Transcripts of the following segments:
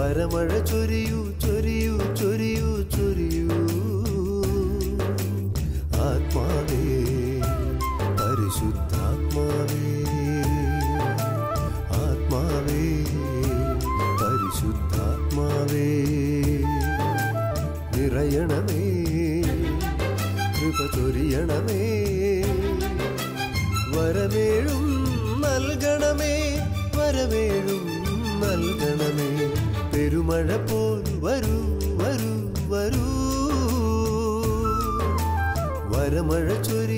വരമഴ ചൊരിയൂ ചൊരിയൂ ചൊരിയൂ ചൊരിയൂ. ആത്മാവേ പരിശുദ്ധാത്മാവേ ആത്മാവേ പരിശുദ്ധാത്മാവേ. നിറയണമേ കൃപ ചൊരിയണമേ. വരമേഴും നൽകണമേ വരമേഴും നൽകണമേ. പെരുമഴ പോൽ വരൂ വരൂ വരൂ. വരമഴ ചൊരിയൂ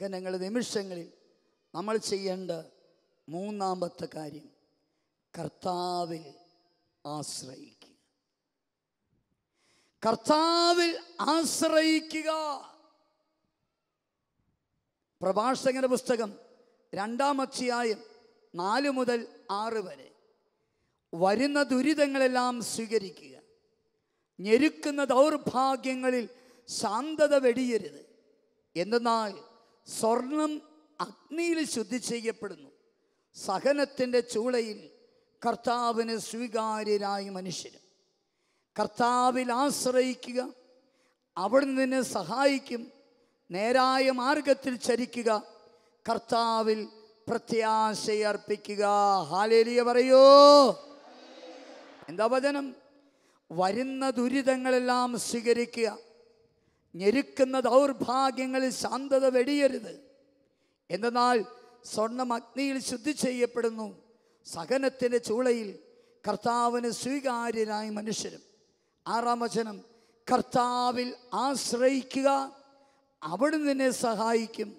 സഹനങ്ങൾ നിമിഷങ്ങളിൽ നമ്മൾ ചെയ്യേണ്ട മൂന്നാമത്തെ കാര്യം കർത്താവിൽ ആശ്രയിക്കുക. കർത്താവിൽ ആശ്രയിക്കുക. പ്രഭാഷകന്റെ പുസ്തകം രണ്ടാം അധ്യായം നാല് മുതൽ ആറ് വരെ. വരുന്ന ദുരിതങ്ങളെല്ലാം സ്വീകരിക്കുക. ഞെരുക്കുന്ന ദൗർഭാഗ്യങ്ങളിൽ ശാന്തത വെടിയരുത്. എന്തെന്നാൽ സ്വർണം അഗ്നിയിൽ ശുദ്ധി ചെയ്യപ്പെടുന്നു. സഹനത്തിന്റെ ചൂളയിൽ കർത്താവിന് സ്വീകാര്യരായ മനുഷ്യരും. കർത്താവിൽ ആശ്രയിക്കുക അവിടുന്ന് നിന്നെ സഹായിക്കും നേരായ മാർഗത്തിൽ ചരിക്കുക കർത്താവിൽ പ്രത്യാശയർപ്പിക്കുക ഹാലേലിയ പറയോ. എന്താ വചനം? വരുന്ന ദുരിതങ്ങളെല്ലാം സ്വീകരിക്കുക. ഞെരുക്കുന്ന ദൗർഭാഗ്യങ്ങളിൽ ശാന്തത വെടിയരുത്. എന്തെന്നാൽ സ്വർണം അഗ്നിയിൽ ശുദ്ധി ചെയ്യപ്പെടുന്നു. സഹനത്തിന്റെ ചൂളയിൽ കർത്താവിന് സ്വീകാര്യനായ മനുഷ്യരും. ആറാം വചനം കർത്താവിൽ ആശ്രയിക്കുക അവിടുന്ന് നിന്നെ സഹായിക്കും.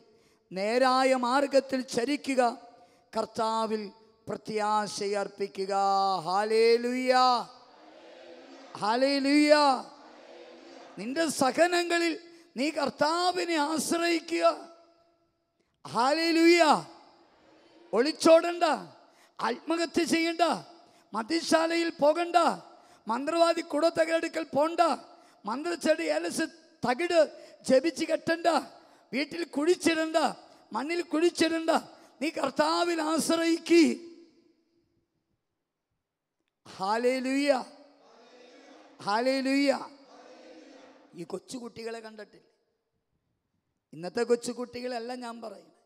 നേരായ മാർഗത്തിൽ ചരിക്കുക കർത്താവിൽ പ്രത്യാശയർപ്പിക്കുക. ഹാലേ ലുയ്യ ഹാലേലുയ്യ ഹാലേലുയ്യ നിന്റെ സഹനങ്ങളിൽ നീ കർത്താവിനെ ആശ്രയിക്കുക. ഹാലുയ ഒളിച്ചോടണ്ട. ആത്മഹത്യ ചെയ്യണ്ട. മതിശാലയിൽ പോകണ്ട. മന്ത്രവാദി കുട കുടത്തകടുക്കൽ പോണ്ട. മന്ത്രച്ചെടി ഏലസ് തകിട് ജപിച്ച് കെട്ടണ്ട. വീട്ടിൽ കുഴിച്ചിടണ്ട. മണ്ണിൽ കുഴിച്ചിടണ്ട. നീ കർത്താവിൽ ആശ്രയിക്കി. ഹാലേ ലുയ്യ ഹാലേലുയ്യ ഹാലേലുയ്യ ഈ കൊച്ചുകുട്ടികളെ കണ്ടിട്ടില്ല? ഇന്നത്തെ കൊച്ചുകുട്ടികളല്ല ഞാൻ പറയുന്നത്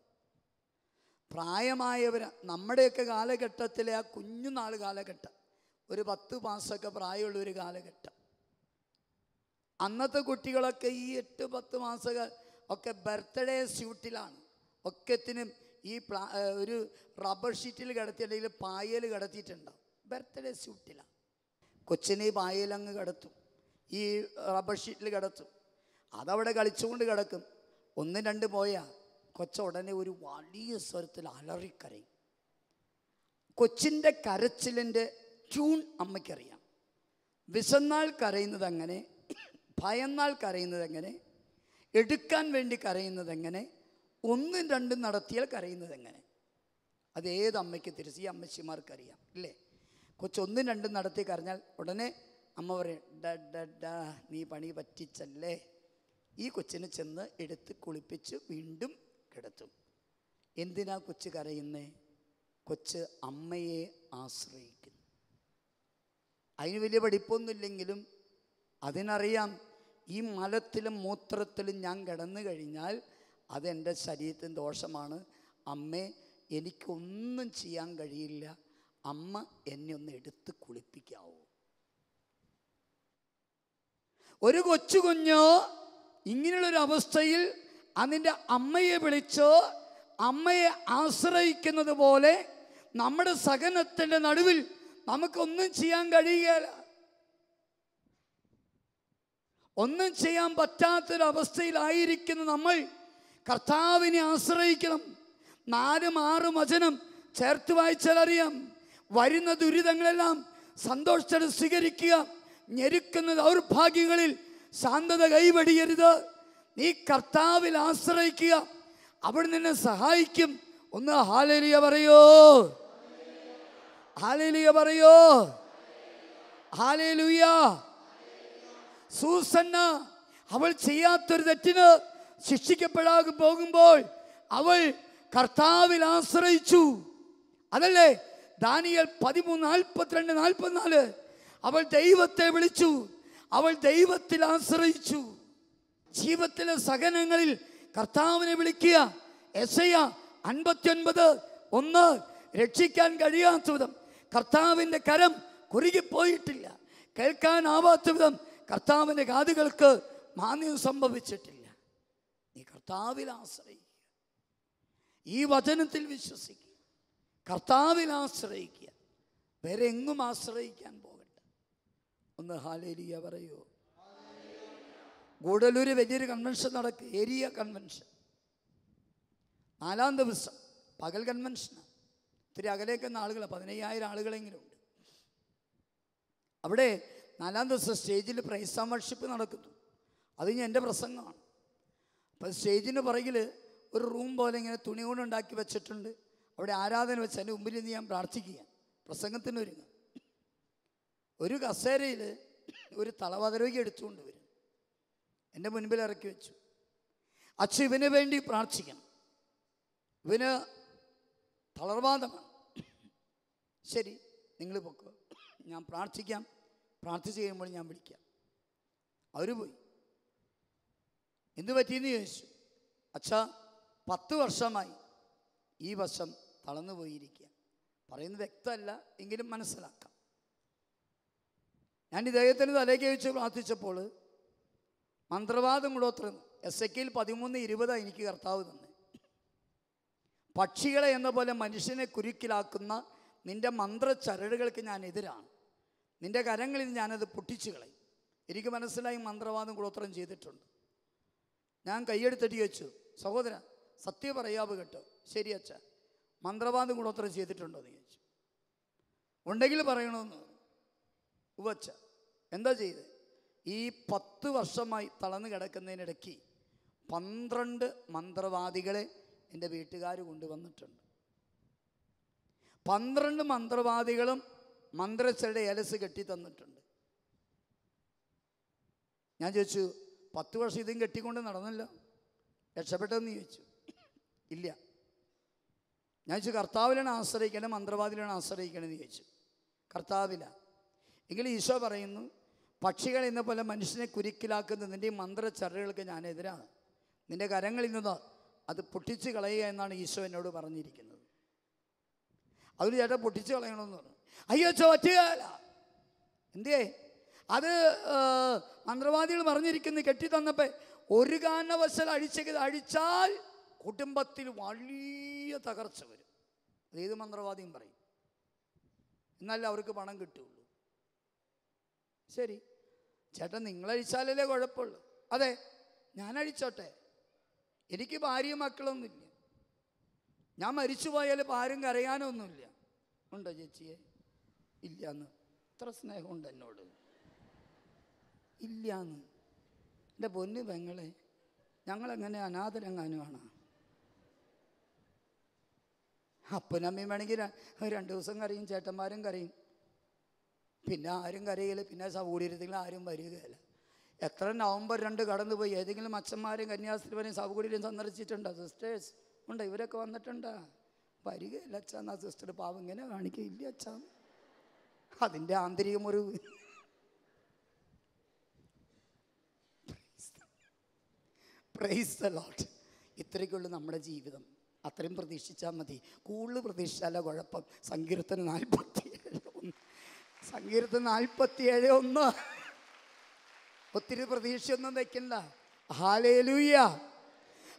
പ്രായമായവർ നമ്മുടെയൊക്കെ കാലഘട്ടത്തിലെ ആ കുഞ്ഞുനാൾ കാലഘട്ടം ഒരു പത്ത് മാസമൊക്കെ പ്രായമുള്ള ഒരു കാലഘട്ടം. അന്നത്തെ കുട്ടികളൊക്കെ ഈ എട്ട് പത്ത് മാസം ഒക്കെ ബർത്ത്ഡേ സ്യൂട്ടിലാണ്. ഒക്കത്തിനും ഈ പ്ലാ ഒരു റബ്ബർ ഷീറ്റിൽ കിടത്തിയിട്ടുണ്ടെങ്കിൽ പായൽ കിടത്തിയിട്ടുണ്ടാവും. ബർത്ത്ഡേ സ്യൂട്ടിലാണ്. കൊച്ചിനെ പായലങ്ങ് കിടത്തും. ഈ റബ്ബർ ഷീറ്റിൽ കിടത്തും. അതവിടെ കളിച്ചുകൊണ്ട് കിടക്കും. ഒന്ന് രണ്ട് പോയാൽ കൊച്ച ഉടനെ ഒരു വലിയ സ്വരത്തിൽ അലറിക്കരയും. കൊച്ചിന്റെ കരച്ചിലിന്റെ ട്യൂൺ അമ്മയ്ക്കറിയാം. വിശന്നാൽ കരയുന്നത് അങ്ങനെ ഭയന്നാൽ കരയുന്നത് എങ്ങനെ എടുക്കാൻ വേണ്ടി കരയുന്നത് എങ്ങനെ ഒന്നും രണ്ടും നടത്തിയാൽ കരയുന്നത് എങ്ങനെ അത് ഏത് അമ്മയ്ക്ക് തിരിച്ച് ഈ അമ്മച്ചിമാർക്കറിയാം. ഇല്ലേ? കൊച്ചൊന്നും രണ്ടും നടത്തി കരഞ്ഞാൽ ഉടനെ അമ്മ പറയും നീ പണി പറ്റിച്ചല്ലേ. ഈ കൊച്ചിനെ ചെന്ന് എടുത്ത് കുളിപ്പിച്ച് വീണ്ടും കിടത്തും. എന്തിനാ കൊച്ച് കരയുന്നേ? കൊച്ച് അമ്മയെ ആശ്രയിക്കുന്നു. അതിന് വലിയ പഠിപ്പൊന്നുമില്ലെങ്കിലും അതിനറിയാം ഈ മലത്തിലും മൂത്രത്തിലും ഞാൻ കിടന്നു കഴിഞ്ഞാൽ അതെന്റെ ശരീരത്തിന് ദോഷമാണ്. അമ്മേ എനിക്കൊന്നും ചെയ്യാൻ കഴിയില്ല. അമ്മ എന്നെ ഒന്ന് എടുത്ത് കുളിപ്പിക്കാവൂ. ഒരു കൊച്ചു കുഞ്ഞ് ഇങ്ങനെയുള്ളൊരു അവസ്ഥയിൽ അതിന്റെ അമ്മയെ വിളിച്ചോ അമ്മയെ ആശ്രയിക്കുന്നത് പോലെ നമ്മുടെ സഹനത്തിന്റെ നടുവിൽ നമുക്കൊന്നും ചെയ്യാൻ കഴിയുകയില്ല. ഒന്നും ചെയ്യാൻ പറ്റാത്തൊരവസ്ഥയിലായിരിക്കുന്ന നമ്മൾ. കർത്താവിനെ ആശ്രയിക്കണം. നാലും ആറും വചനം ചേർത്ത് വായിച്ചാലറിയാം. വരുന്ന ദുരിതങ്ങളെല്ലാം സന്തോഷത്തോടെ സ്വീകരിക്കുക. ഞെരുക്കുന്ന ദൗർഭാഗ്യങ്ങളിൽ ശാന്തത കൈവടിയരുത്. നീ കർത്താവിൽ ആശ്രയിക്കുക. അവിടെ നിന്നെ സഹായിക്കും. ഒന്ന് ഹാലലിയ പറയോ. ഹാലലിയ പറയോ. ഹാലലുയ. സൂസന്ന അവൾ ചെയ്യാത്തൊരു തെറ്റിന് ശിക്ഷിക്കപ്പെടാതെ പോകുമ്പോൾ അവൾ കർത്താവിൽ ആശ്രയിച്ചു. അതല്ലേ? ദാനിയൽ പതിമൂന്ന് നാൽപ്പത്തിരണ്ട് നാൽപ്പത്തിനാല്. അവൾ ദൈവത്തെ വിളിച്ചു. അവൾ ദൈവത്തിൽ ആശ്രയിച്ചു. ജീവിതത്തിലെ സഹനങ്ങളിൽ കർത്താവിനെ വിളിക്കുക. എസയ അൻപത്തിയൊൻപത് ഒന്ന്. രക്ഷിക്കാൻ കഴിയാത്ത വിധം കർത്താവിന്റെ കരം കുറുകിപ്പോയിട്ടില്ല. കേൾക്കാനാവാത്ത വിധം കർത്താവിന്റെ കാതുകൾക്ക് മാന്യം സംഭവിച്ചിട്ടില്ല. നീ കർത്താവിൽ ആശ്രയിക്കുക. ഈ വചനത്തിൽ വിശ്വസിക്കുക. കർത്താവിൽ ആശ്രയിക്കുക. വേറെ എങ്ങും ആശ്രയിക്കാൻ പോകട്ടെ ഒന്ന് ഹാലേലിയ പറയൂ. ഗൂഡലൂര് വലിയൊരു കൺവെൻഷൻ നടക്കുക ഏരിയ കൺവെൻഷൻ നാലാം ദിവസം പകൽ കൺവെൻഷനാണ് ഇത്തിരി അകലേക്കുന്ന ആളുകൾ പതിനയ്യായിരം ആളുകളെങ്കിലും ഉണ്ട്. അവിടെ നാലാം ദിവസം സ്റ്റേജിൽ പ്രൈസ് വർഷിപ്പ് നടക്കുന്നു. അത് ഞാൻ എന്റെ പ്രസംഗമാണ്. അപ്പം സ്റ്റേജിന് പുറകിൽ ഒരു റൂം പോലെ ഇങ്ങനെ തുണി കൊണ്ട് ഉണ്ടാക്കി വെച്ചിട്ടുണ്ട്. അവിടെ ആരാധന വെച്ച് എന്റെ മുമ്പിൽ നിന്ന് ഞാൻ പ്രാർത്ഥിക്കുക പ്രസംഗത്തിന് ഒരുങ്ങും. ഒരു കസേരയിൽ ഒരു തളവതരോഗി എടുത്തുകൊണ്ട് വരും. എന്റെ മുൻപിൽ ഇറക്കി വെച്ചു. അച്ഛ ഇവന് വേണ്ടി പ്രാർത്ഥിക്കണം. ഇവന് തളർവാദമാണ്. ശരി നിങ്ങൾ പൊക്കോ. ഞാൻ പ്രാർത്ഥിക്കാം. പ്രാർത്ഥിച്ച് കഴിയുമ്പോൾ ഞാൻ വിളിക്കാം. അവർ പോയി. എന്ത് പറ്റിയെന്ന് ചോദിച്ചു. അച്ഛ പത്ത് വർഷമായി ഈ വശം തളർന്നു പോയിരിക്കുക പറയുന്നത് വ്യക്തമല്ല എങ്കിലും മനസ്സിലാക്കാം. ഞാൻ ഇദ്ദേഹത്തിന് തലേക്ക് വെച്ച് പ്രാർത്ഥിച്ചപ്പോൾ മന്ത്രവാദം കൂടോത്രം എസ് എ കെയിൽ പതിമൂന്ന് ഇരുപതാണ് എനിക്ക് കർത്താവ് തന്നെ. പക്ഷികളെ എന്ന പോലെ മനുഷ്യനെ കുരുക്കിലാക്കുന്ന നിന്റെ മന്ത്രചരടുകൾക്ക് ഞാൻ എതിരാണ്. നിന്റെ കരങ്ങളിൽ ഞാനത് പൊട്ടിച്ചു കളയും. എനിക്ക് മനസ്സിലായി മന്ത്രവാദം കൂടോത്രം ചെയ്തിട്ടുണ്ട്. ഞാൻ കൈയെടുത്തിട്ട് വെച്ചു സഹോദര സത്യം പറയാവ് കേട്ടോ. ശരി അച്ഛ മന്ത്രവാദം കൂടോത്രം ചെയ്തിട്ടുണ്ടോ? എന്ന് ചോദിച്ചു. ഉണ്ടെങ്കിൽ പറയണമെന്ന് ഉവച്ച. എന്താ ചെയ്ത്? ഈ പത്ത് വർഷമായി തളർന്നു കിടക്കുന്നതിനിടയ്ക്ക് പന്ത്രണ്ട് മന്ത്രവാദികളെ എന്റെ വീട്ടുകാർ കൊണ്ടുവന്നിട്ടുണ്ട്. പന്ത്രണ്ട് മന്ത്രവാദികളും മന്ത്രച്ചരുടെ എലസ് കെട്ടി തന്നിട്ടുണ്ട്. ഞാൻ ചോദിച്ചു പത്ത് വർഷം ഇതും കെട്ടിക്കൊണ്ട് നടന്നല്ലോ? രക്ഷപ്പെട്ടെന്ന് ചോദിച്ചു. ഇല്ല. ഞാൻ ചോദിച്ചു കർത്താവിലാണ് ആശ്രയിക്കണേ മന്ത്രവാദിലാണ് ആശ്രയിക്കണമെന്ന് ചോദിച്ചു. കർത്താവില. എങ്കിൽ ഈശോ പറയുന്നു പക്ഷികൾ എന്ന പോലെ മനുഷ്യനെ കുരുക്കിലാക്കുന്ന നിന്റെ ഞാൻ എതിരാണ്. നിന്റെ കരങ്ങളിൽ നിന്ന് അത് പൊട്ടിച്ച് കളയുക എന്നാണ് ഈശോ എന്നോട് പറഞ്ഞിരിക്കുന്നത്. അതിന് ചേട്ടാ പൊട്ടിച്ച് കളയണമെന്ന് പറഞ്ഞു. അയ്യോ ചോറ്റുകയല്ല എന്തേ അത് മന്ത്രവാദികൾ പറഞ്ഞിരിക്കുന്നു കെട്ടി തന്നപ്പോൾ ഒരു കാരണവശാൽ അഴിച്ചത് അഴിച്ചാൽ കുടുംബത്തിൽ വലിയ തകർച്ച വരും. അത് ഏത് മന്ത്രവാദിയും പറയും. എന്നാലേ അവർക്ക് പണം കിട്ടുള്ളൂ. ശരി. ചേട്ടൻ നിങ്ങൾ അഴിച്ചാലല്ലേ കുഴപ്പമുള്ളൂ. അതെ ഞാൻ അഴിച്ചോട്ടെ എനിക്ക് ഭാര്യയും മക്കളൊന്നുമില്ല. ഞാൻ മരിച്ചു പോയാൽ ആരും കരയാനൊന്നുമില്ല. ഉണ്ടോ ചേച്ചിയെ? ഇല്ലാന്ന്. ഇത്ര സ്നേഹമുണ്ട് എന്നോട്. ഇല്ലാന്ന്. എന്റെ പൊന്നു പെങ്ങളെ ഞങ്ങളെങ്ങനെ അനാഥരങ്ങാനുമാണ് അപ്പനമ്മയും വേണമെങ്കിൽ രണ്ട് ദിവസം കരയും ചേട്ടന്മാരും കരയും. പിന്നെ ആരും കരയില്ല പിന്നെ സൗകര്യത്തിൽ ആരും വരികയില്ല. എത്ര നവംബർ രണ്ട് കടന്നുപോയി ഏതെങ്കിലും അച്ഛന്മാരും കന്യാസ്ത്രീവരെയും സൗകര്യം സന്ദർശിച്ചിട്ടുണ്ടോ? സിസ്റ്റേഴ്സ് ഉണ്ട് ഇവരൊക്കെ വന്നിട്ടുണ്ടോ? വരികയില്ല അച്ഛാ എന്നാ സിസ്റ്റർ പാവം ഇങ്ങനെ കാണിക്കില്ല അച്ഛാ. അതിന്റെ ആന്തരിക മുറിവ്. പ്രൈസ് ദ നമ്മുടെ ജീവിതം. അത്രയും പ്രതീക്ഷിച്ചാൽ മതി. കൂടുതൽ പ്രതീക്ഷിച്ചാലോ കുഴപ്പം. സങ്കീർത്തനം നാൽപ്പത്തിയേഴ്. ഒന്ന് സങ്കീർത്തനം നാൽപ്പത്തിയേഴ് ഒന്ന്. ഒത്തിരി പ്രതീക്ഷയൊന്നും വെക്കണ്ട ഹാലേലൂയ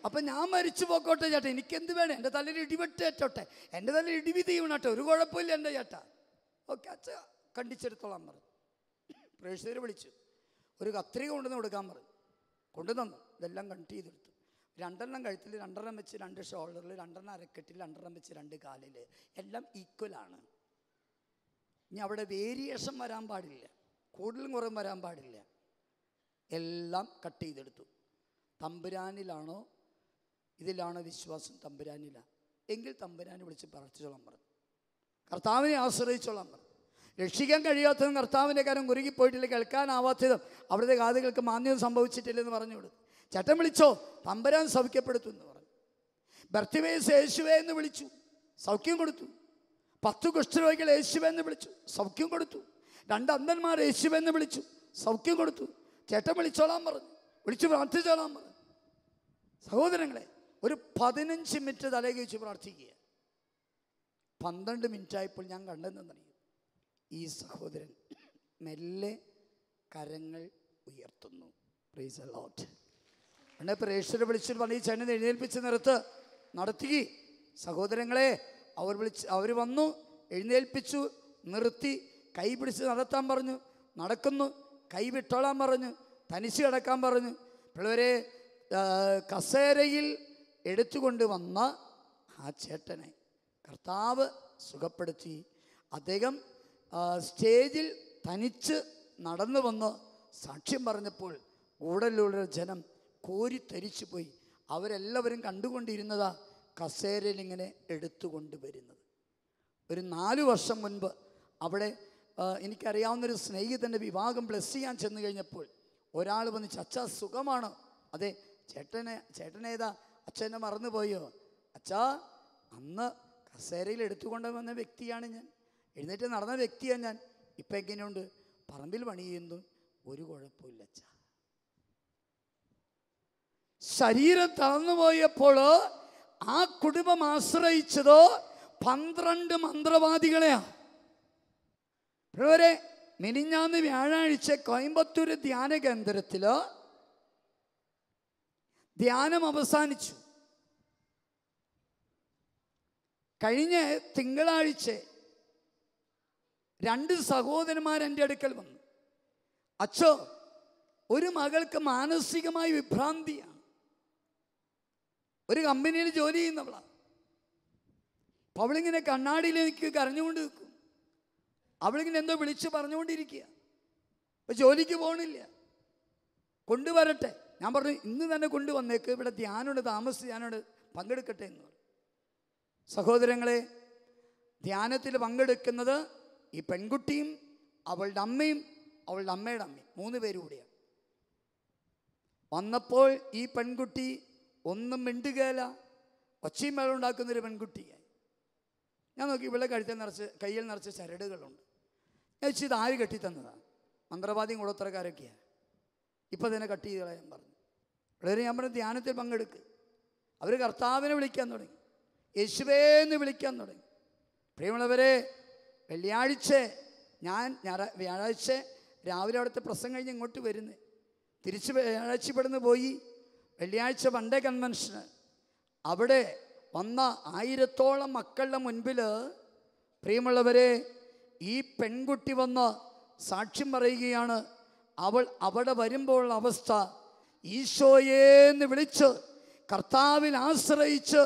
അപ്പം ഞാൻ മരിച്ചു പോക്കോട്ടെ ചേട്ടാ. എനിക്കെന്ത് വേണം? എന്റെ തലയിൽ ഇടിവെട്ടേറ്റോട്ടെ എന്റെ തലയിൽ ഇടിവി തീവണട്ടെ? ഒരു കുഴപ്പമില്ല എന്റെ ചേട്ടാ. ഓക്കെ അച്ഛ കണ്ടിച്ചെടുത്തോളാം പറഞ്ഞു. പ്രേക്ഷകർ വിളിച്ചു. ഒരു കത്രിക കൊണ്ടുവന്ന് കൊടുക്കാൻ പറഞ്ഞു. കൊണ്ടുതന്നു ഇതെല്ലാം കണ്ട് ചെയ്തെടുത്തു. രണ്ടെണ്ണം കഴുത്തിൽ രണ്ടെണ്ണം വെച്ച് രണ്ട് ഷോൾഡറിൽ രണ്ടെണ്ണം അരക്കെട്ടിൽ രണ്ടെണ്ണം വെച്ച് രണ്ട് കാലിൽ എല്ലാം ഈക്വലാണ് ഇനി അവിടെ വേരിയേഷൻ വരാൻ പാടില്ല. കൂടുതലും കുറവും വരാൻ പാടില്ല. എല്ലാം കട്ട് ചെയ്തെടുത്തു. തമ്പുരാനിലാണോ? ഇതിലാണോ വിശ്വാസം? തമ്പുരാനിലാണ് എങ്കിൽ തമ്പുരാനെ വിളിച്ച് പ്രാർത്ഥിച്ചോളാൻ പറഞ്ഞു. കർത്താവിനെ ആശ്രയിച്ചോളാൻ പറഞ്ഞു. രക്ഷിക്കാൻ കഴിയാത്തതും കർത്താവിന്റെ കാര്യം കുരുങ്ങിപ്പോയിട്ടില്ല കേൾക്കാനാവാത്തതും അവിടുത്തെ കാതുകൾക്ക് മാന്യം സംഭവിച്ചിട്ടില്ലെന്ന് പറഞ്ഞു കൊടുത്തു ചേട്ടൻ വിളിച്ചോ? തമ്പുരാൻ സൗഖ്യപ്പെടുത്തു എന്ന് പറഞ്ഞു. ഭർത്തിവേ സേശുവേ എന്ന് വിളിച്ചു. സൗഖ്യം കൊടുത്തു. പത്ത് കുഷ്ഠരോഗികൾ യേശുവെന്ന് വിളിച്ചു. സൗഖ്യം കൊടുത്തു. രണ്ട് അന്ധന്മാർ യേശുവെന്ന് വിളിച്ചു. സൗഖ്യം കൊടുത്തു. ചേട്ടൻ വിളിച്ചോളാൻ പറഞ്ഞു. വിളിച്ചു പ്രാർത്ഥിച്ചോളാൻ പറഞ്ഞു. സഹോദരങ്ങളെ ഒരു പതിനഞ്ച് മിനിറ്റ് തലകി വെച്ച് പ്രാർത്ഥിക്കുക. പന്ത്രണ്ട് മിനിറ്റായപ്പോൾ ഞാൻ കണ്ടെന്നറിയും ഈ സഹോദരൻ മെല്ലെ കരങ്ങൾ ഉയർത്തുന്നു. പ്രീസ് അലോട്ട് എന്നെ പ്രേക്ഷകരെ വിളിച്ചിട്ട് പറഞ്ഞു ഈ ചെന്നെ എഴുന്നേൽപ്പിച്ച് നിർത്ത്. നടത്തി. സഹോദരങ്ങളെ അവർ വിളിച്ച് അവർ വന്നു എഴുന്നേൽപ്പിച്ചു നിർത്തി കൈ പിടിച്ച് നടത്താൻ പറഞ്ഞു നടക്കുന്നു കൈ വിട്ടോളാൻ പറഞ്ഞു തനിച്ച് കിടക്കാൻ പറഞ്ഞു. പിള്ളവരെ കസേരയിൽ എടുത്തുകൊണ്ട് വന്ന ആ ചേട്ടനെ കർത്താവ് സുഖപ്പെടുത്തി. അദ്ദേഹം സ്റ്റേജിൽ തനിച്ച് നടന്നു വന്ന് സാക്ഷ്യം പറഞ്ഞപ്പോൾ കൂടലുള്ള ജനം കോരിത്തരിച്ചു പോയി അവരെല്ലാവരും കണ്ടുകൊണ്ടിരുന്നതാ കസേരയിൽ ഇങ്ങനെ എടുത്തുകൊണ്ട് വരുന്നത്. ഒരു നാല് വർഷം മുൻപ് അവിടെ എനിക്കറിയാവുന്നൊരു സ്നേഹിതന്റെ വിവാഹം ബ്ലസ് ചെയ്യാൻ ചെന്ന് കഴിഞ്ഞപ്പോൾ ഒരാൾ വന്ന് ചച്ച സുഖമാണ്? അതെ ചേട്ടനെ ചേട്ടനേതാ അച്ഛനെ മറന്നുപോയോ? അച്ഛാ അന്ന് കസേരയിൽ എടുത്തുകൊണ്ട് വന്ന വ്യക്തിയാണ് ഞാൻ. എഴുന്നേറ്റ് നടന്ന വ്യക്തിയാണ് ഞാൻ. ഇപ്പം എങ്ങനെയുണ്ട്? പറമ്പിൽ പണി ചെയ്യുന്നു. ഒരു കുഴപ്പമില്ല അച്ഛാ. ശരീരം തളർന്നുപോയപ്പോൾ ആ കുടുംബം ആശ്രയിച്ചത് പന്ത്രണ്ട് മന്ത്രവാദികളെയാ. ഇവരെ മിനിഞ്ഞാന്ന് വ്യാഴാഴ്ച കോയമ്പത്തൂർ ധ്യാന കേന്ദ്രത്തിലോ ധ്യാനം അവസാനിച്ചു. കഴിഞ്ഞ തിങ്കളാഴ്ച രണ്ട് സഹോദരന്മാർ എന്റെ അടുക്കൽ വന്നു. അച്ഛോ ഒരു മകൾക്ക് മാനസികമായി വിഭ്രാന്തിയാണ് ഒരു കമ്പനിയിൽ ജോലി ചെയ്യുന്നവളാണ് അവളിങ്ങനെ കണ്ണാടിയിലേക്ക് കരഞ്ഞുകൊണ്ട് നിൽക്കും. അവളിങ്ങനെ എന്തോ വിളിച്ച് പറഞ്ഞുകൊണ്ടിരിക്കുക. അപ്പം ജോലിക്ക് പോകണില്ല കൊണ്ടുവരട്ടെ. ഞാൻ പറഞ്ഞു ഇന്ന് തന്നെ കൊണ്ടുവന്നേക്ക്. ഇവിടെ ധ്യാനോട് താമസിച്ച് ഞാനോട് പങ്കെടുക്കട്ടെ എന്ന് പറഞ്ഞു. സഹോദരങ്ങളെ ധ്യാനത്തിൽ പങ്കെടുക്കുന്നത് ഈ പെൺകുട്ടിയും അവളുടെ അമ്മയും അവളുടെ അമ്മയുടെ അമ്മയും മൂന്ന് പേരും കൂടിയാണ്. വന്നപ്പോൾ ഈ പെൺകുട്ടി ഒന്നും മിണ്ടുകയില്ല ഒച്ചയും മേളം ഉണ്ടാക്കുന്നൊരു പെൺകുട്ടിയായി ഞാൻ നോക്കി ഇവിടെ കഴുത്തിൽ നിറച്ച് കയ്യിൽ നിറച്ച് ചരടുകളുണ്ട്. ഞാൻ വെച്ച് ഇത് ആര് കെട്ടി തന്നതാണ് മന്ത്രവാദിയും കുളത്തറക്കാരൊക്കെയാണ് ഇപ്പം തന്നെ കട്ട് ചെയ്ത് കളയാൻ പറഞ്ഞു. വളരെ ഞാൻ പറഞ്ഞു ധ്യാനത്തിൽ പങ്കെടുക്ക്. അവർ കർത്താവിനെ വിളിക്കാൻ തുടങ്ങി. യേശുവേ എന്ന് വിളിക്കാൻ തുടങ്ങി. പ്രിയമുള്ളവരെ വെള്ളിയാഴ്ച ഞാൻ ഞായറാ വ്യാഴാഴ്ച രാവിലെ അവിടുത്തെ പ്രസംഗം കഴിഞ്ഞ് ഇങ്ങോട്ട് വരുന്നത് തിരിച്ച് വ്യാഴാഴ്ച ഇവിടുന്ന് പോയി. വെള്ളിയാഴ്ച വണ്ടേ കൺവെൻഷന് അവിടെ വന്ന ആയിരത്തോളം മക്കളുടെ മുൻപിൽ പ്രിയമുള്ളവരെ ഈ പെൺകുട്ടി വന്ന് സാക്ഷ്യം പറയുകയാണ്. അവൾ അവിടെ വരുമ്പോൾ അവസ്ഥ ഈശോയേന്ന് വിളിച്ച് കർത്താവിൽ ആശ്രയിച്ച്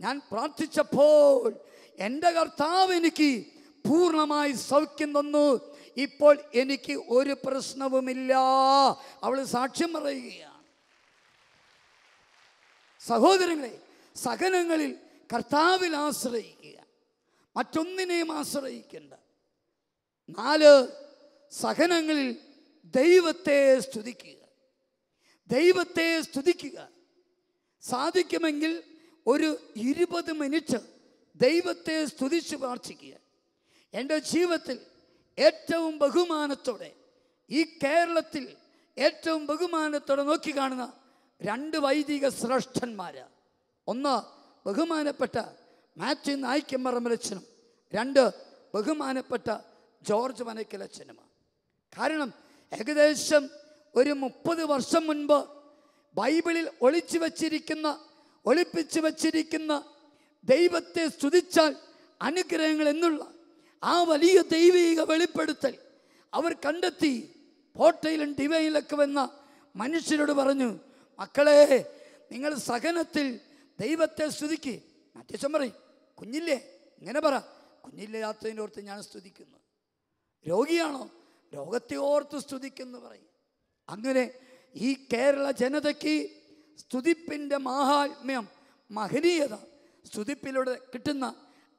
ഞാൻ പ്രാർത്ഥിച്ചപ്പോൾ എന്റെ കർത്താവ് എനിക്ക് പൂർണമായി സൗഖ്യം തന്നു. ഇപ്പോൾ എനിക്ക് ഒരു പ്രശ്നവുമില്ല. അവൾ സാക്ഷ്യം പറയുകയാണ്. സഹോദരങ്ങളെ സഹനങ്ങളിൽ കർത്താവിൽ ആശ്രയിക്കുക. മറ്റൊന്നിനെയും ആശ്രയിക്കേണ്ട. നാല് സഹനങ്ങളിൽ ദൈവത്തെ സ്തുതിക്കുക. ദൈവത്തെ സ്തുതിക്കുക. സാധിക്കുമെങ്കിൽ ഒരു ഇരുപത് മിനിറ്റ് ദൈവത്തെ സ്തുതിച്ച് പ്രാർത്ഥിക്കുക. എന്റെ ജീവിതത്തിൽ ഏറ്റവും ബഹുമാനത്തോടെ ഈ കേരളത്തിൽ ഏറ്റവും ബഹുമാനത്തോടെ നോക്കിക്കാണുന്ന രണ്ട് വൈദിക ശ്രേഷ്ഠന്മാർ ഒന്ന് ബഹുമാനപ്പെട്ട മാത്യു നായിക്കമ്മറമലച്ചനും രണ്ട് ബഹുമാനപ്പെട്ട ജോർജ് മനക്കലച്ചനുമാണ് കാരണം ഏകദേശം ഒരു മുപ്പത് വർഷം മുൻപ് ബൈബിളിൽ ഒളിച്ചു വച്ചിരിക്കുന്ന ഒളിപ്പിച്ചു വച്ചിരിക്കുന്ന ദൈവത്തെ സ്തുതിച്ചാൽ അനുഗ്രഹങ്ങൾ എന്നുള്ള ആ വലിയ ദൈവിക വെളിപ്പെടുത്തൽ അവർ കണ്ടെത്തി. പോട്ടയിലും ഡിവൈനിലൊക്കെ വന്ന മനുഷ്യരോട് പറഞ്ഞു മക്കളെ നിങ്ങൾ സഹനത്തിൽ ദൈവത്തെ സ്തുതിക്ക്. അത്യാവശ്യം പറയും കുഞ്ഞില്ലേ? ഇങ്ങനെ പറ കുഞ്ഞില്ലാത്തതിന്റെ ഓർത്ത് ഞാൻ സ്തുതിക്കുന്നു. രോഗിയാണോ? രോഗത്തെ ഓർത്ത് സ്തുതിക്കുന്നു പറയും. അങ്ങനെ ഈ കേരള ജനതയ്ക്ക് സ്തുതിപ്പിന്റെ മാഹാത്മ്യം മഹനീയത സ്തുതിപ്പിലൂടെ കിട്ടുന്ന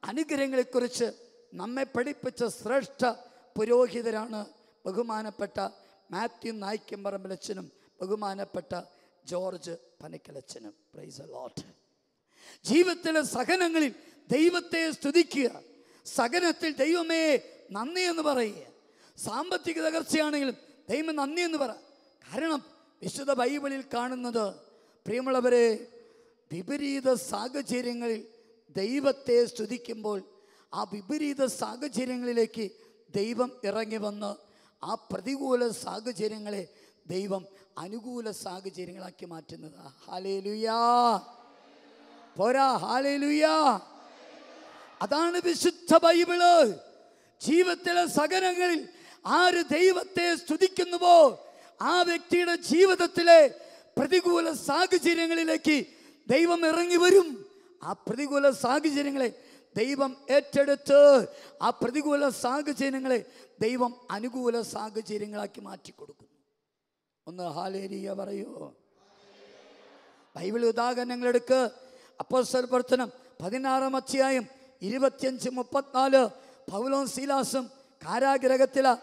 അനുഗ്രഹങ്ങളെക്കുറിച്ച് നമ്മെ പഠിപ്പിച്ച ശ്രേഷ്ഠ പുരോഹിതരാണ് ബഹുമാനപ്പെട്ട മാത്യു നായ്ക്കമ്പറമ്പലച്ചനും ബഹുമാനപ്പെട്ട ജോർജ് പനക്കലച്ചനും പ്രൈസ് ലോട്ട് ജീവിതത്തിലെ സഹനങ്ങളിൽ ദൈവത്തെ സ്തുതിക്കുക. സഹനത്തിൽ ദൈവമേ നന്ദി എന്ന് പറയുക. സാമ്പത്തിക തകർച്ചയാണെങ്കിലും ദൈവം നന്ദി എന്ന് പറ. കാരണം വിശുദ്ധ ബൈബിളിൽ കാണുന്നത് പ്രിയമുള്ളവരെ വിപരീത സാഹചര്യങ്ങളിൽ ദൈവത്തെ സ്തുതിക്കുമ്പോൾ ആ വിപരീത സാഹചര്യങ്ങളിലേക്ക് ദൈവം ഇറങ്ങി വന്ന് ആ പ്രതികൂല സാഹചര്യങ്ങളെ ദൈവം അനുകൂല സാഹചര്യങ്ങളാക്കി മാറ്റുന്നത്. ഹാലേലുയാ പോരാ ഹാലേലുയാ അതാണ് വിശുദ്ധ ബൈബിൾ. ജീവിതത്തിലെ സകനങ്ങളിൽ ആര് ദൈവത്തെ സ്തുതിക്കുന്നുവോ ആ വ്യക്തിയുടെ ജീവിതത്തിലെ പ്രതികൂല സാഹചര്യങ്ങളിലേക്ക് ദൈവം ഇറങ്ങി വരും. ആ പ്രതികൂല സാഹചര്യങ്ങളെ ദൈവം ഏറ്റെടുത്ത് ആ പ്രതികൂല സാഹചര്യങ്ങളെ ദൈവം അനുകൂല സാഹചര്യങ്ങളാക്കി മാറ്റിക്കൊടുക്കുന്നു. ഒന്ന് ഹാലേരിയ പറയൂ. ബൈബിൾ ഉദാഹരണങ്ങൾ എടുക്ക്. അപ്പോസ്തല പ്രവർത്തനം പതിനാറാം അധ്യായം ഇരുപത്തിയഞ്ച് മുപ്പത്തിനാല്. പൗലോം സീലാസും കാരാഗ്രഹത്തില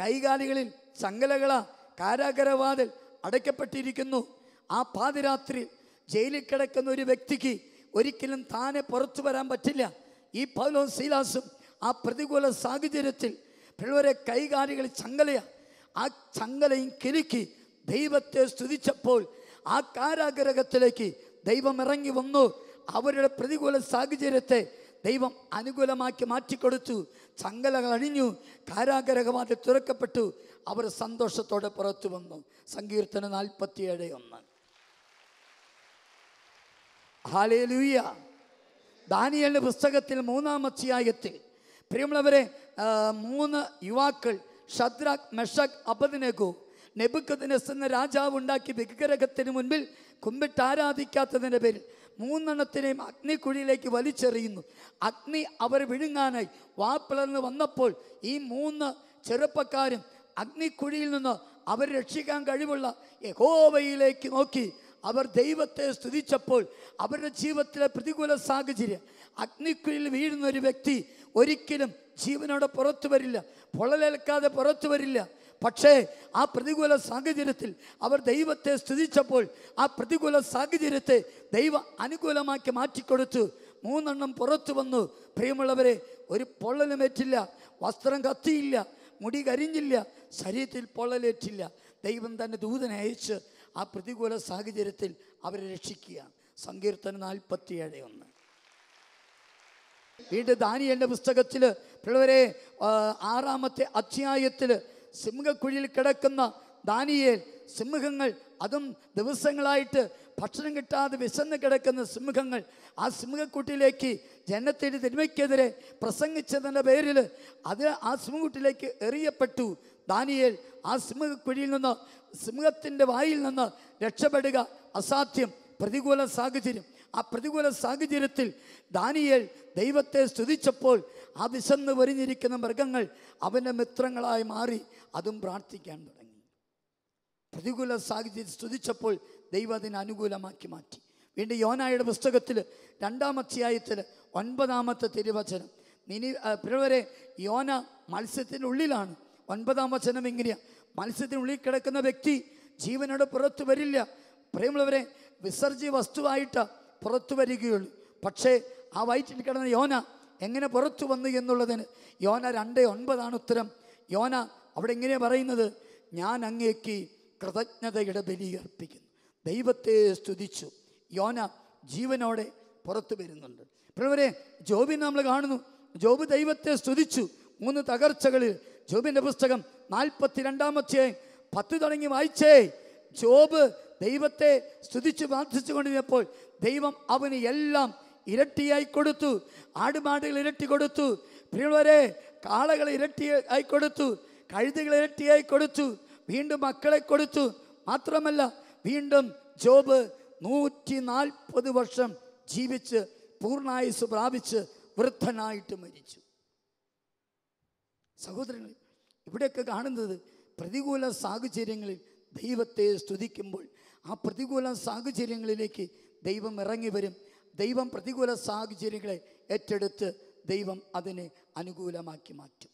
കൈകാലികളിൽ ചങ്ങലകള കാരാഗ്രഹവാതിൽ അടയ്ക്കപ്പെട്ടിരിക്കുന്നു. ആ പാതിരാത്രി ജയിലിൽ കിടക്കുന്ന ഒരു വ്യക്തിക്ക് ഒരിക്കലും താനെ പുറത്തു വരാൻ പറ്റില്ല. ഈ പൗലോം സീലാസും ആ പ്രതികൂല സാഹചര്യത്തിൽ പിള്ളവരെ കൈകാലികളിൽ ചങ്ങലയാ. ആ ചങ്ങലയും കിലുക്കി ദൈവത്തെ സ്തുതിച്ചപ്പോൾ ആ കാരാഗ്രഹത്തിലേക്ക് ദൈവം ഇറങ്ങി വന്നു. അവരുടെ പ്രതികൂല സാഹചര്യത്തെ ദൈവം അനുകൂലമാക്കി മാറ്റിക്കൊടുത്തു. ചങ്കലകൾ അണിഞ്ഞു. കാരാഗ്രഹമാറ്റി തുറക്കപ്പെട്ടു. അവർ സന്തോഷത്തോടെ പുറത്തു വന്നു. സങ്കീർത്തന നാൽപ്പത്തിയേഴ് ഒന്ന്. ഹാലേലൂയ ദാനിയലിന്റെ പുസ്തകത്തിൽ മൂന്നാം അധ്യായത്തിൽ പ്രിയമുള്ളവരെ മൂന്ന് യുവാക്കൾ ഷദ്രാഖ് മെഷക് അബദിനഗു നെബുക്കദിനെസ് എന്ന രാജാവ് ഉണ്ടാക്കി വിഗ്രഹത്തിന് മുൻപിൽ കുമ്പിട്ട് ആരാധിക്കാത്തതിന്റെ പേരിൽ മൂന്നെണ്ണത്തിനെയും അഗ്നിക്കുഴിയിലേക്ക് വലിച്ചെറിയുന്നു. അഗ്നി അവർ വിഴുങ്ങാനായി. വാപ്പിളർന്ന് വന്നപ്പോൾ ഈ മൂന്ന് ചെറുപ്പക്കാരും അഗ്നിക്കുഴിയിൽ നിന്ന് അവർ രക്ഷിക്കാൻ കഴിവുള്ള യഹോവയിലേക്ക് നോക്കി. അവർ ദൈവത്തെ സ്തുതിച്ചപ്പോൾ അവരുടെ ജീവിതത്തിലെ പ്രതികൂല സാഹചര്യം. അഗ്നിക്കുഴിയിൽ വീഴുന്ന ഒരു വ്യക്തി ഒരിക്കലും ജീവനോടെ പുറത്തു വരില്ല. പൊള്ളലേൽക്കാതെ പുറത്തു വരില്ല. പക്ഷേ ആ പ്രതികൂല സാഹചര്യത്തിൽ അവർ ദൈവത്തെ സ്തുതിച്ചപ്പോൾ ആ പ്രതികൂല സാഹചര്യത്തെ ദൈവ അനുകൂലമാക്കി മാറ്റിക്കൊടുത്തു. മൂന്നെണ്ണം പുറത്തു വന്നു. പ്രിയമുള്ളവരെ ഒരു പൊള്ളലുമേറ്റില്ല വസ്ത്രം കത്തിയില്ല മുടി കരിഞ്ഞില്ല ശരീരത്തിൽ പൊള്ളലേറ്റില്ല. ദൈവം തന്നെ ദൂതനെ അയച്ച് ആ പ്രതികൂല സാഹചര്യത്തിൽ അവരെ രക്ഷിക്കുകയാണ്. സങ്കീർത്തനം നാൽപ്പത്തിയേഴ് ഒന്ന്. വീണ്ടും ദാനിയലിന്റെ പുസ്തകത്തിൽ പിള്ളവരെ ആറാമത്തെ അധ്യായത്തിൽ സിംഹക്കുഴിയിൽ കിടക്കുന്ന ദാനിയേൽ സിംഹങ്ങൾ അതും ദിവസങ്ങളായിട്ട് ഭക്ഷണം കിട്ടാതെ വിശന്ന് കിടക്കുന്ന സിംഹങ്ങൾ ആ സിംഹക്കുട്ടിയിലേക്ക് ജനത്തിന്റെ തിന്മയ്ക്കെതിരെ പ്രസംഗിച്ചതിന്റെ പേരിൽ അത് ആ സിംഹക്കുട്ടിയിലേക്ക് എറിയപ്പെട്ടു. ദാനിയേൽ ആ സിംഹക്കുഴിയിൽ നിന്ന് സിംഹത്തിന്റെ വായിൽ നിന്ന് രക്ഷപ്പെടുക അസാധ്യം പ്രതികൂല സാഹചര്യം. ആ പ്രതികൂല സാഹചര്യത്തിൽ ദാനിയേൽ ദൈവത്തെ സ്തുതിച്ചപ്പോൾ ആ വിശന്ന് വരിഞ്ഞിരിക്കുന്ന മൃഗങ്ങൾ അവന്റെ മിത്രങ്ങളായി മാറി അതും പ്രാർത്ഥിക്കാൻ തുടങ്ങി. പ്രതികൂല സാഹചര്യം സ്തുതിച്ചപ്പോൾ ദൈവം അതിനെ അനുകൂലമാക്കി മാറ്റി. വീണ്ടും യോനായുടെ പുസ്തകത്തിൽ രണ്ടാം അധ്യായത്തിൽ ഒൻപതാമത്തെ തിരുവചനം. നിനി പിള്ളവരെ യോന മത്സ്യത്തിനുള്ളിലാണ് ഒൻപതാം വചനം എങ്ങനെയാണ് മത്സ്യത്തിനുള്ളിൽ കിടക്കുന്ന വ്യക്തി ജീവനോട് പുറത്തു വരില്ല. പ്രേമുള്ളവരെ വിസർജ്യ വസ്തുവായിട്ട് പുറത്തു വരികയുള്ളൂ. പക്ഷേ ആ വയറ്റിൽ കിടന്ന യോന എങ്ങനെ പുറത്തു വന്നു എന്നുള്ളതിന് യോന രണ്ട് ഒൻപതാണ് ഉത്തരം. യോന അവിടെ എങ്ങനെയാണ് പറയുന്നത്? ഞാൻ അങ്ങേക്ക് കൃതജ്ഞതയുടെ ബലി അർപ്പിക്കുന്നു. ദൈവത്തെ സ്തുതിച്ചു. യോന ജീവനോടെ പുറത്തു വരുന്നുണ്ട്. പ്രിയവരെ ജോബിനെ നമ്മൾ കാണുന്നു. ജോബ് ദൈവത്തെ സ്തുതിച്ചു. മൂന്ന് തകർച്ചകളിൽ. ജോബിന്റെ പുസ്തകം നാൽപ്പത്തി രണ്ടാമത്തെ പത്ത് തുടങ്ങി വായിച്ചേ. ജോബ് ദൈവത്തെ സ്തുതിച്ച് പ്രാർത്ഥിച്ചു കൊണ്ടിരുന്നപ്പോൾ ദൈവം അവന് എല്ലാം ഇരട്ടിയായി കൊടുത്തു. ആടുമാടുകൾ ഇരട്ടി കൊടുത്തു. പ്രിയവരെ കാളകൾ ഇരട്ടി ആയി കൊടുത്തു. കഴുതുകൾ ഇരട്ടിയായി കൊടുത്തു. വീണ്ടും മക്കളെ കൊടുത്തു. മാത്രമല്ല വീണ്ടും ജോബ് നൂറ്റി നാൽപ്പത് വർഷം ജീവിച്ച് പൂർണായുസ് പ്രാപിച്ച് വൃദ്ധനായിട്ട് മരിച്ചു. സഹോദരങ്ങൾ ഇവിടെയൊക്കെ കാണുന്നത് പ്രതികൂല സാഹചര്യങ്ങളിൽ ദൈവത്തെ സ്തുതിക്കുമ്പോൾ ആ പ്രതികൂല സാഹചര്യങ്ങളിലേക്ക് ദൈവം ഇറങ്ങി വരും. ദൈവം പ്രതികൂല സാഹചര്യങ്ങളെ ഏറ്റെടുത്ത് ദൈവം അതിനെ അനുകൂലമാക്കി മാറ്റും.